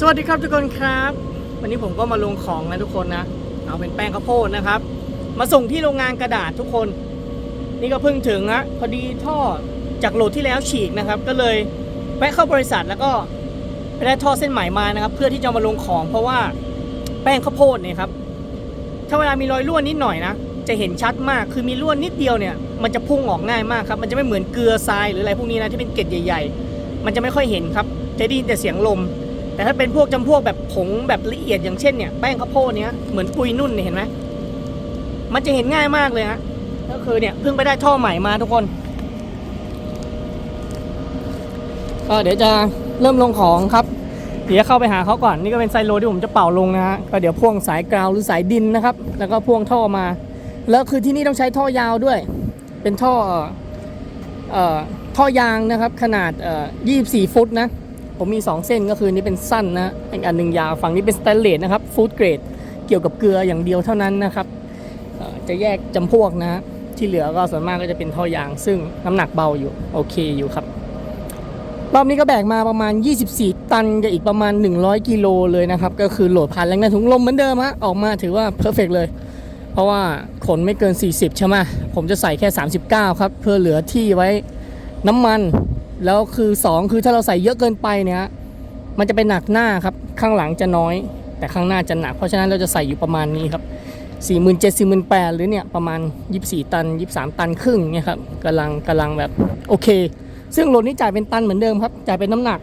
สวัสดีครับทุกคนครับ วันนี้ผมก็มาลงของนะทุกคนนะ เอาเป็นแป้งข้าวโพดนะครับ มาส่งที่โรงงานกระดาษทุกคน นี่ก็เพิ่งถึงนะพอดีท่อจากโหลดที่แล้วฉีกนะครับ ก็เลยแวะเข้าบริษัทแล้วก็ไปได้ท่อเส้นใหม่มานะครับ เพื่อที่จะมาลงของ เพราะว่าแป้งข้าวโพดเนี่ยครับถ้าเวลามีรอยรั่วนิดหน่อยนะจะเห็นชัดมากคือมีรั่วนิดเดียวเนี่ยมันจะพุ่งออกง่ายมากครับมันจะไม่เหมือนเกลือทรายหรืออะไรพวกนี้นะที่เป็นเกล็ดใหญ่ ๆ มันจะไม่ค่อยเห็นครับจะได้ยินแต่เสียงลม แต่ถ้าเป็นพวกจำพวกแบบผงแบบละเอียดอย่างเช่นเนี่ยแป้งข้าวโพดเนี้ยเหมือนปุยนุ่นเนี่ยเห็นไหมมันจะเห็นง่ายมากเลยฮะก็คือเนี่ยเพิ่งไปได้ท่อใหม่มาทุกคนก็เดี๋ยวจะเริ่มลงของครับ เดี๋ยวเข้าไปหาเขาก่อนนี่ก็เป็นไซโลที่ผมจะเป่าลงนะฮะก็เดี๋ยวพ่วงสายกราวหรือสายดินนะครับ แล้วก็พ่วงท่อมา แล้วคือที่นี่ต้องใช้ท่อยาวด้วย เป็นท่อเอ่อท่อยางนะครับ ขนาดเอ่อ24 ฟุตนะ ผมมี 2 เส้นก็คือนี่เป็นสั้นนะอีกอันหนึ่งยาวฝั่งนี้เป็นสแตนเลสนะครับฟู้ดเกรดเกี่ยวกับเกลืออย่างเดียวเท่านั้นนะครับจะแยกจำพวกนะที่เหลือก็ส่วนมากก็จะเป็นท่อยาง ซึ่งน้ำหนักเบาอยู่โอเคอยู่ครับรอบนี้ก็แบกมาประมาณ 24 ตันกับอีกประมาณ 100 กิโลเลยนะครับ ก็คือโหลดผ่านแรงดันถุงลมเหมือนเดิมฮะออกมาถือว่าเพอร์เฟกเลย เพราะว่าขนไม่เกิน 40 ใช่ไหมผมจะใส่แค่ 39 ครับ เพื่อเหลือที่ไว้น้ำมัน แล้วคือ 2 คือถ้าเราใส่เยอะเกินไปเนี่ยมันจะเป็นหนักหน้าครับ ข้างหลังจะน้อย แต่ข้างหน้าจะหนัก เพราะฉะนั้นเราจะใส่อยู่ประมาณนี้ครับ47 48หรือเนี่ยประมาณ 24 ตัน 23 ตันครึ่งเนี่ยครับกำลังกำลังแบบโอเค ซึ่งโหลดนี้จ่ายเป็นตันเหมือนเดิมครับ จ่ายเป็นน้ำหนัก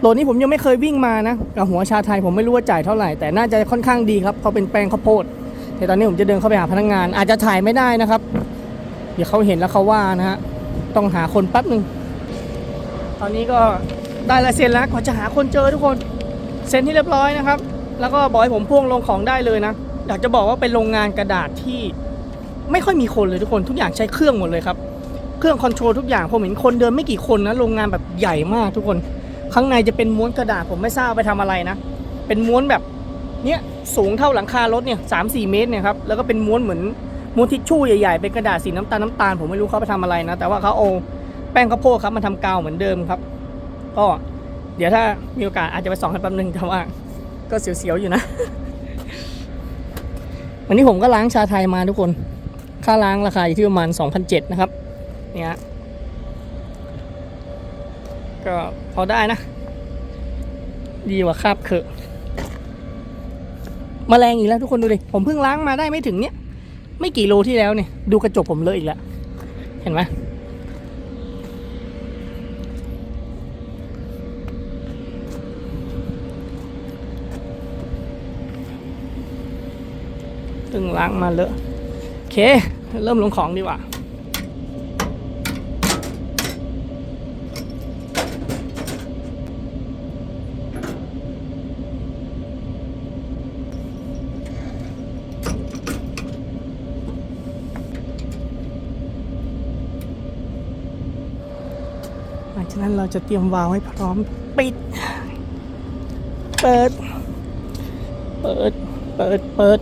โหลดนี้ผมยังไม่เคยวิ่งมานะกับหัวชาไทยผมไม่รู้ว่าจ่ายเท่าไหร่แต่น่าจะค่อนข้างดีครับเพราะเป็นแป้งข้าวโพดแต่ตอนนี้ผมจะเดินเข้าไปหาพนักงาน อาจจะถ่ายไม่ได้นะครับ เดี๋ยวเขาเห็นแล้วเขาว่านะฮะ ต้องหาคนแป๊บหนึ่งตอนนี้ก็ได้ลายเซ็นแล้วกว่าจะหาคนเจอทุกคนเซ็นที่เรียบร้อยนะครับ แล้วก็บอกให้ผมพ่วงลงของได้เลยนะอยากจะบอกว่าเป็นโรงงานกระดาษที่ไม่ค่อยมีคนเลยทุกคนทุกอย่างใช้เครื่องหมดเลยครับ เครื่องคอนโทรลทุกอย่างผมเห็นคนเดินไม่กี่คนนะโรงงานแบบใหญ่มากทุกคน ข้างในจะเป็นม้วนกระดาษผมไม่ทราบไปทำอะไรนะ เป็นม้วนแบบเนี้ยสูงเท่าหลังคารถเนี่ยสามสี่เมตรเนี่ยครับแล้วก็เป็นม้วนเหมือน ม้วนทิชชู่ใหญ่ๆเป็นกระดาษสีน้ำตาลน้ำตาลผมไม่รู้เขาไปทำอะไรนะ แต่ว่าเขาเอาแป้งข้าวโพดครับมาทำกาวเหมือนเดิมครับ ก็เดี๋ยวถ้ามีโอกาสอาจจะไปส่องกันแป๊บนึงแต่ว่า ก็เสียวๆอยู่นะ วันนี้ผมก็ล้างชาไทยมาทุกคน ค่าล้างราคาอยู่ที่ประมาณ2,007นะครับ เนี่ยก็พอได้นะ ดีกว่าคาบเขอะมแมลงอีกแล้วทุกคนดูดิ ผมเพิ่งล้างมาได้ไม่ถึงเนี้ย ไม่กี่โลที่แล้วเนี่ย ดูกระจกผมเลยอีกแล้ว เห็นไหมตึงล้างมาเลอะโอเค เริ่มลงของดีกว่า ฉะนั้นเราจะเตรียมวาล์วให้พร้อมปิด เปิด เปิด เปิด เปิด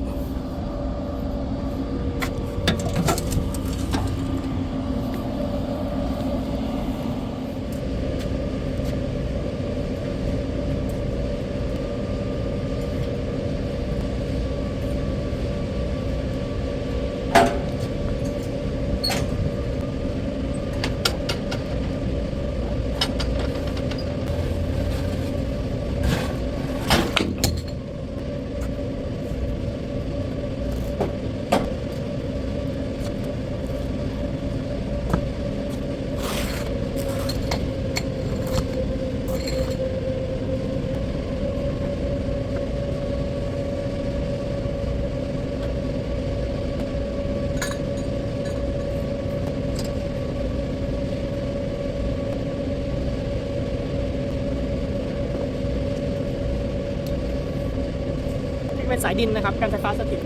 สายดินนะครับการไฟฟ้าสถิต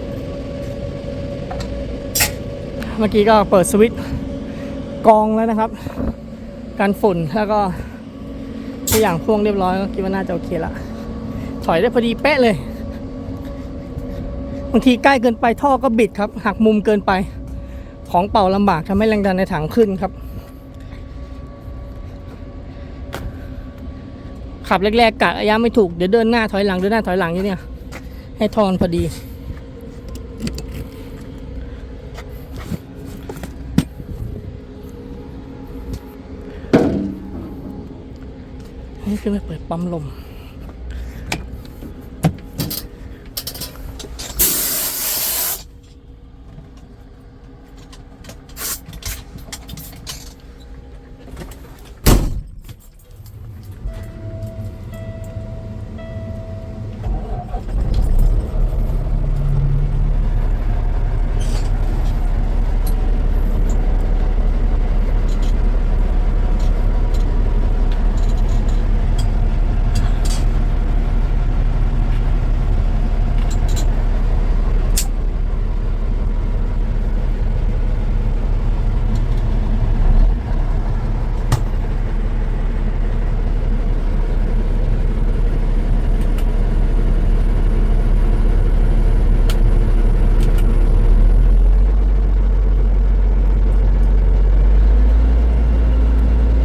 เมื่อกี้ก็เปิดสวิตช์กองแล้วนะครับการฝุ่นแล้วก็ทุกอย่างพ่วงเรียบร้อยก็คิดว่าน่าจะโอเคละถอยได้พอดีเป๊ะเลยบางทีใกล้เกินไปท่อก็บิดครับหักมุมเกินไปของเป่าลำบากทำให้แรงดันในถังขึ้นครับ ขับแรกๆกะระยะไม่ถูกเดี๋ยวเดินหน้าถอยหลังเดินหน้าถอยหลังอยู่เนี่ย ให้ทอนพอดี นี่คือไปเปิดปั๊มลม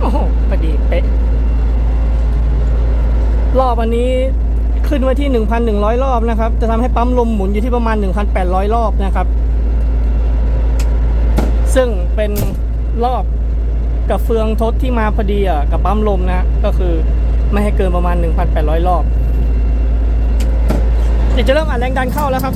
โอ้โหพอดีเป๊ะ รอบอันนี้ขึ้นไว้ที่ 1,100 รอบนะครับ จะทำให้ปั๊มลมหมุนอยู่ที่ประมาณ 1,800 รอบนะครับ ซึ่งเป็นรอบกับเฟืองทดที่มาพอดีอะกับปั๊มลมนะ ก็คือไม่ให้เกินประมาณ 1,800 รอบ เดี๋ยวจะเริ่มอัดแรงดันเข้าแล้วครับ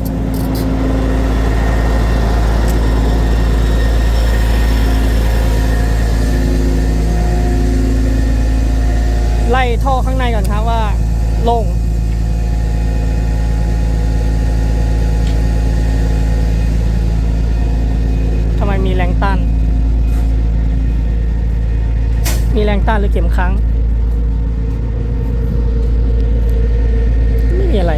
ไล่ท่อข้างในก่อนครับว่าโล่งทำไมมีแรง ต้าน มีแรงต้านหรือเข็มค้าง ไม่มีอะไร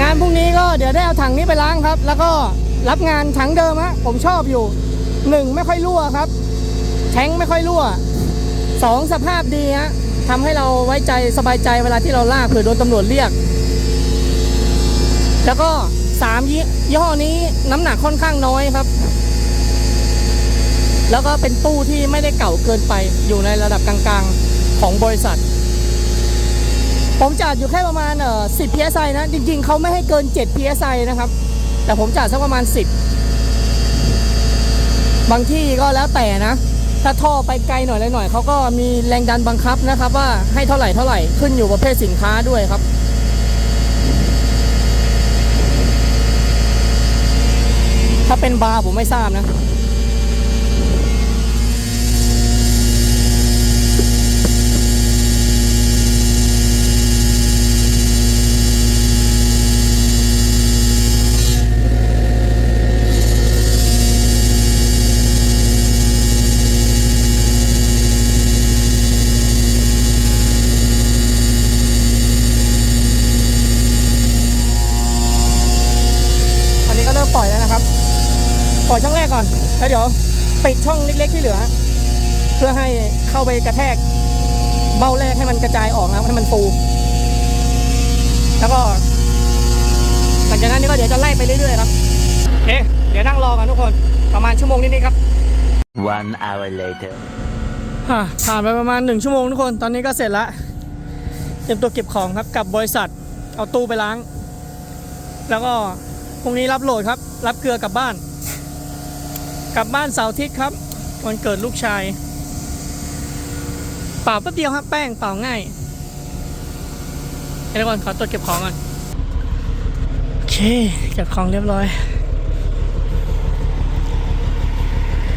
งานพรุ่งนี้ก็เดี๋ยวได้เอาถังนี้ไปล้างครับ แล้วก็ รับงานถังเดิมฮะผมชอบอยู่หนึ่งไม่ค่อยรั่วครับ แท้งไม่ค่อยรั่วสองสภาพดีฮะทำให้เราไว้ใจสบายใจเวลาที่เราลากเผื่อโดนตำรวจเรียก แล้วก็สามยี่ยี่ห้อนี้น้ำหนักค่อนข้างน้อยครับ แล้วก็เป็นตู้ที่ไม่ได้เก่าเกินไปอยู่ในระดับกลางๆของบริษัท ผมจัดอยู่แค่ประมาณเอ่อ10 psi นะ จริงๆเขาไม่ให้เกิน 7 psi นะครับ แต่ผมจัดสักประมาณ 10 บางที่ก็แล้วแต่นะ ถ้าท่อไปไกลหน่อยเลยหน่อยเขาก็มีแรงดันบังคับนะครับ ว่าให้เท่าไหร่เท่าไหร่ขึ้นอยู่ประเภทสินค้าด้วยครับถ้าเป็นบาร์ผมไม่ทราบนะ อันนี้ก็เริ่มปล่อยแล้วนะครับ ปล่อยช่อง แรกก่อนแล้วเดี๋ยวปิดช่องเล็กๆที่เหลือ เพื่อให้เข้าไปกระแทกเบ้าแรกให้มันกระจายออกนะครับให้มันฟูแล้วก็หลังจากนั้นนี่ก็เดี๋ยวจะไล่ไปเรื่อยๆครับโอเคเดี๋ยวนั่งรอกันทุกคนประมาณชั่วโมงนิดๆครับ One hour later. อะผ่านไปประมาณหนึ่งชั่วโมงทุกคน ตอนนี้ก็เสร็จละเตรียมตัวเก็บของครับกลับบริษัท เอาตู้ไปล้าง แล้วก็พรุ่งนี้รับโหลดครับ รับเกลือกลับบ้าน กลับบ้านเสาร์อาทิตย์ครับ วันเกิดลูกชาย เป่าแป๊บเดียวครับแป้งเป่าง่ายเดี๋ยวก่อนขอตรวจเก็บของก่อนโอเคเก็บของเรียบร้อย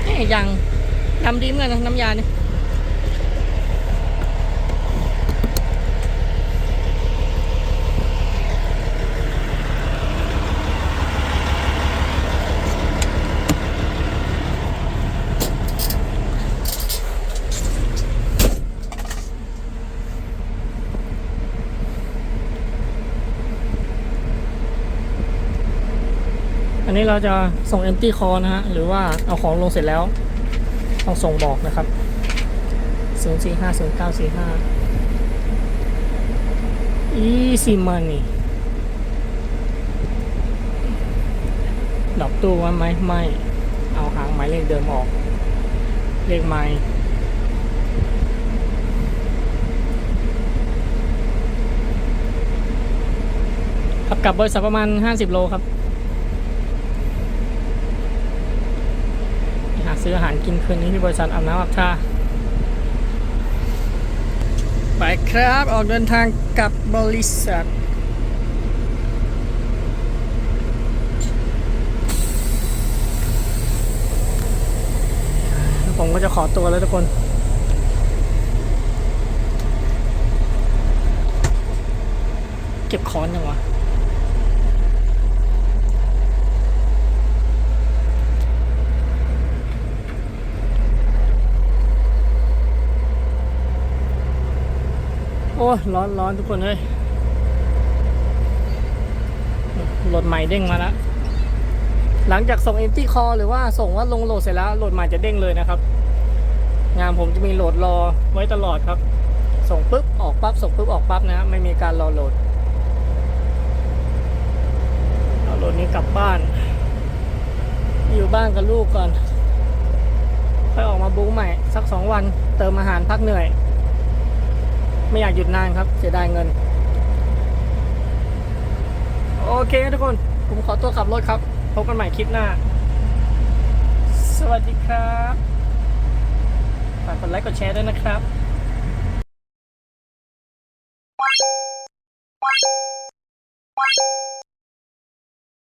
นี่ยังดำดีเหมือนกันนะน้ำยาเนี่ย นี้เราจะส่ง empty call นะฮะ หรือว่าเอาของลงเสร็จแล้วต้องส่งบอกนะครับ 0 4 5 0 9 4 5 easy money ดอกตู้ว่าไหมไม่ เอาหางหมายเลขเดิมออก เลขไม้ขับกลับบริษัทประมาณ 50 โลครับหา ซื้ออาหารกินคืนนี้ที่บริษัทอาบน้ำอาบท่าไปครับออกเดินทางกลับบริษัทผมก็จะขอตัวแล้วทุกคนเก็บค้อนยังวะ อ้ร้อนร้อนทุกคนเลยรถใหม่เด้งมาแล้วหลังจากส่ง empty call หรือว่าส่งว่าลงโหลดเสร็จแล้วโหลดใหม่จะเด้งเลยนะครับ งานผมจะมีโหลดรอไว้ตลอดครับ ส่งปุ๊บออกปั๊บส่งปุ๊บออกปั๊บนะไม่มีการรอโหลดเอาโหลดนี้กลับบ้าน อยู่บ้านกับลูกก่อนค่อยออกมาบู๊ใหม่สักสองวันเติมอาหารพักเหนื่อย ไม่อยากหยุดนานครับ เสียดายเงิน โอเคทุกคน ผมขอตัวขับรถครับ พบกันใหม่คลิปหน้า สวัสดีครับ ฝากกดไลค์กดแชร์ด้วยนะครับ